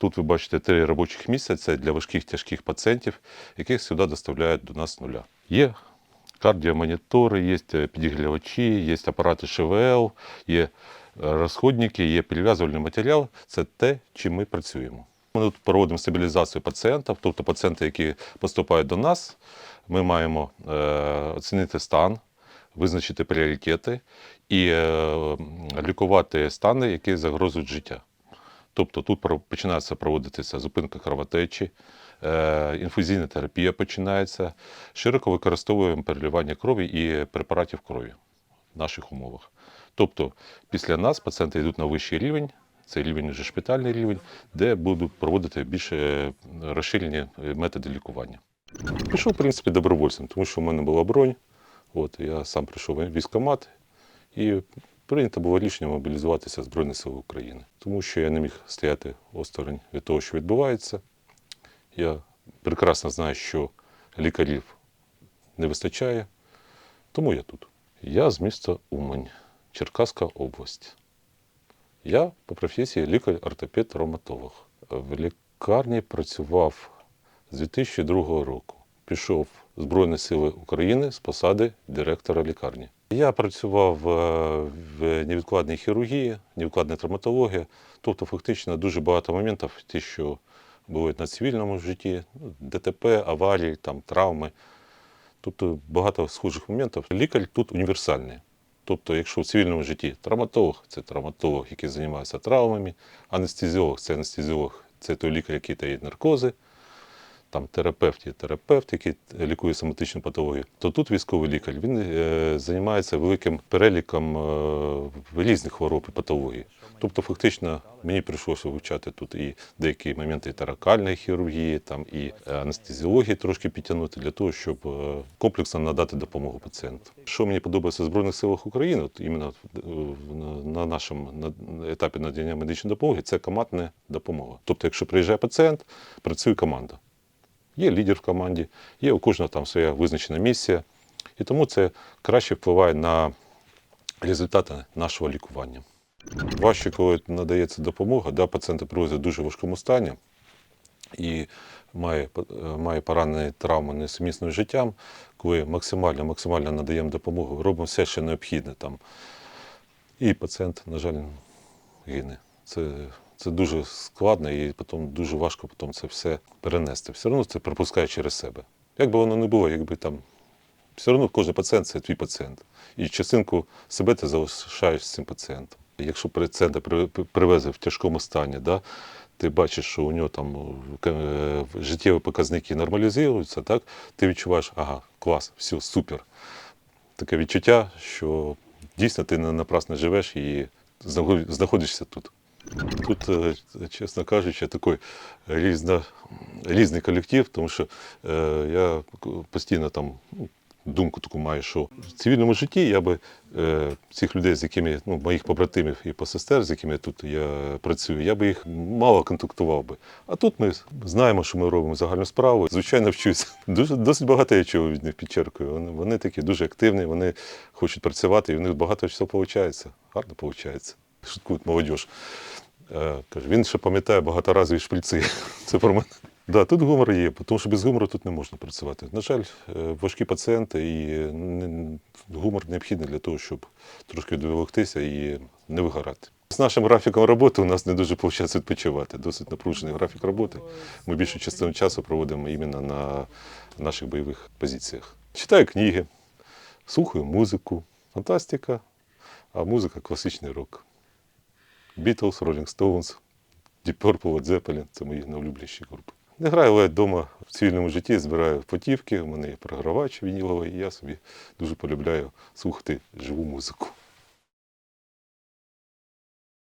Тут ви бачите три робочих місця. Це для важких тяжких пацієнтів, яких сюди доставляють до нас нуля. Є кардіомонітори, є підігрівачі, є апарати ШВЛ, є розходники, є перев'язувальний матеріал. Це те, чим ми працюємо. Ми тут проводимо стабілізацію пацієнтів, тобто пацієнти, які поступають до нас, ми маємо е, оцінити стан, визначити пріоритети і е, лікувати стани, які загрожують життя. Тобто тут починається проводитися зупинка кровотечі, е, інфузійна терапія починається. Широко використовуємо переливання крові і препаратів крові в наших умовах. Тобто після нас пацієнти йдуть на вищий рівень, це рівень вже шпитальний рівень, де будуть проводити більш е, розширені е, методи лікування. Пішов, в принципі, добровольцем, тому що в мене була бронь. От, я сам прийшов в військкомат і прийнято було рішення мобілізуватися Збройні Сили України, тому що я не міг стояти осторонь від того, що відбувається. Я прекрасно знаю, що лікарів не вистачає, тому я тут. Я з міста Умань, Черкаська область. Я по професії лікар-ортопед-травматолог. В лікарні працював з 2002 року. Пішов Збройні Сили України з посади директора лікарні. Я працював е, в невідкладній хірургії, невідкладній травматології, тобто фактично дуже багато моментів, ті, що були на цивільному житті, ну, ДТП, аварії, там, травми. Тобто багато схожих моментів. Лікар тут універсальний. Тобто, якщо в цивільному житті травматолог це травматолог, який займається травмами, анестезіолог це анестезіолог, це той лікар, який дає наркози, там терапевт є терапевт, який лікує соматичну патологію, то тут військовий лікар він е, займається великим переліком е, різних хвороб і патологій. Тобто, фактично, мені прийшлося вивчати тут і деякі моменти таракальної хірургії, там і анестезіології трошки підтягнути для того, щоб е, комплексно надати допомогу пацієнту. Що мені подобається в Збройних силах України, от іменно е, на- на нашому на- етапі надання медичної допомоги, це командна допомога. Тобто, якщо приїжджає пацієнт, працює команда. Є лідер в команді, є у кожного там своя визначена місія. І тому це краще впливає на результати нашого лікування. Важче, коли надається допомога, да, пацієнти привозять в дуже важкому стані і має, е, має поранені травми несумісним життям, коли максимально, максимально надаємо допомогу, робимо все, що необхідне там. І пацієнт, на жаль, гине. Це, це дуже складно і потім дуже важко потім це все перенести. Все одно це пропускає через себе. Як би воно не було, якби там. Все одно кожен пацієнт це твій пацієнт. І частинку себе ти залишаєш з цим пацієнтом. Якщо пацієнта при- привезли в тяжкому стані, да, ти бачиш, що у нього там е, життєві показники нормалізуються, так, ти відчуваєш, ага, клас, все, супер. Таке відчуття, що дійсно ти не напрасно живеш і знаходишся тут. Тут, е, чесно кажучи, такий різно, різний колектив, тому що е, я постійно там ну, думку таку маю, що в цивільному житті я би е, цих людей, з якими ну, моїх побратимів і посестер, з якими тут я працюю, я би їх мало контактував би. А тут ми знаємо, що ми робимо загальну справу. Звичайно, вчуся. Дуже досить багато я чого від них підчеркую. Вони, вони такі дуже активні, вони хочуть працювати, і в них багато чого виходить. Гарно виходить. Шуткують молодіж. Е, він ще пам'ятає багаторазові шприці. Це про мене. Да, тут гумор є, тому що без гумору тут не можна працювати. На жаль, е, важкі пацієнти і гумор необхідний для того, щоб трошки відволіктися і не вигорати. З нашим графіком роботи у нас не дуже виходить відпочивати. Досить напружений графік роботи. Ми більшу частину часу проводимо іменно на наших бойових позиціях. Читаю книги, слухаю музику, фантастика, а музика класичний рок. Beatles, Rolling Stones, Deep Purple, Led Zeppelin – це мої найулюбленіші групи. Не граю ледь вдома в цивільному житті, збираю потівки, у мене є програвач вініловий, і я собі дуже полюбляю слухати живу музику.